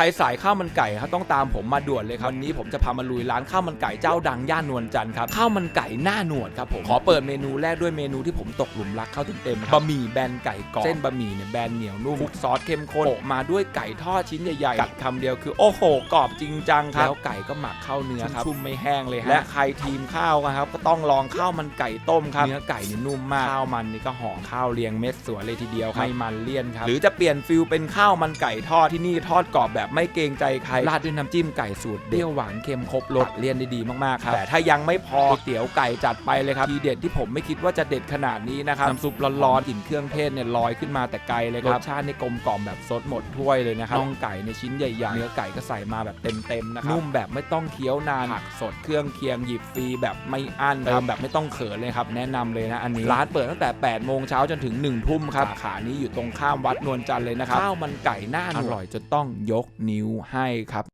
ใครสายข้าวมันไก่ครับต้องตามผมมาด่วนเลยครับวันนี้ผมจะพามาลุยร้านข้าวมันไก่เจ้าดังย่านนวลจันทร์ครับข้าวมันไก่หน้าหนวดครับผมขอเปิดเมนูแรกด้วยเมนูที่ผมตกหลุมรักเข้าเต็มๆครับบะหมี่แบนไก่กรอบเส้นบะหมี่เนี่ยแบนเหนียวนุ่มคลุกซอสเข้มข้นโปะมาด้วยไก่ทอดชิ้นใหญ่ๆกัดคำเดียวคือโอ้โหกรอบจริงจังครับแล้วไก่ก็หมักเข้าเนื้อครับชุ่มไม่แห้งเลยฮะและใครทีมข้าวนะครับก็ต้องลองข้าวมันไก่ต้มครับเนื้อไก่นี่นุ่มมากข้าวมันนี่ก็หอมข้าวเรียงเม็ดสวยเลยทีเดียวครับไม่มันเลี่ยนครับหรือจะเปลี่ยนฟิลเป็นข้าวมันไก่ทอดที่นี่ทอดกรอบแบบไม่เกรงใจใครราดด้วยน้ำจิ้มไก่สูตรเปรี้ยวหวานเค็มครบรสเลี่ยนได้ดีมากๆครับแต่ถ้ายังไม่พอก๋วยเตี๋ยวไก่จัดไปเลยครับทีเด็ดที่ผมไม่คิดว่าจะเด็ดขนาดนี้นะครับน้ำซุปร้อนๆกลิ่นเครื่องเทศเนี่ยลอยขึ้นมาแต่ไกลเลยครับรสชาตินี่กลมกล่อมแบบซดหมดถ้วยเลยนะครับน่องไก่ในชิ้นใหญ่ๆเนื้อไก่ก็ใส่มาแบบเต็มๆนะครับนุ่มแบบไม่ต้องเคี้ยวนานผักสดเครื่องเคียงหยิบฟรีแบบไม่อั้นเติมแบบไม่ต้องเขินเลยครับแนะนำเลยนะอันนี้ร้านเปิดตั้งแต่8โมงเช้าจนถึง1ทุ่มครับสาขานี้อยู่ตรงข้ามวัดนวลจันทร์เลยนะครับข้าวมันไก่หน้าหนวดอร่อยจนต้องยกนิ้วให้ครับ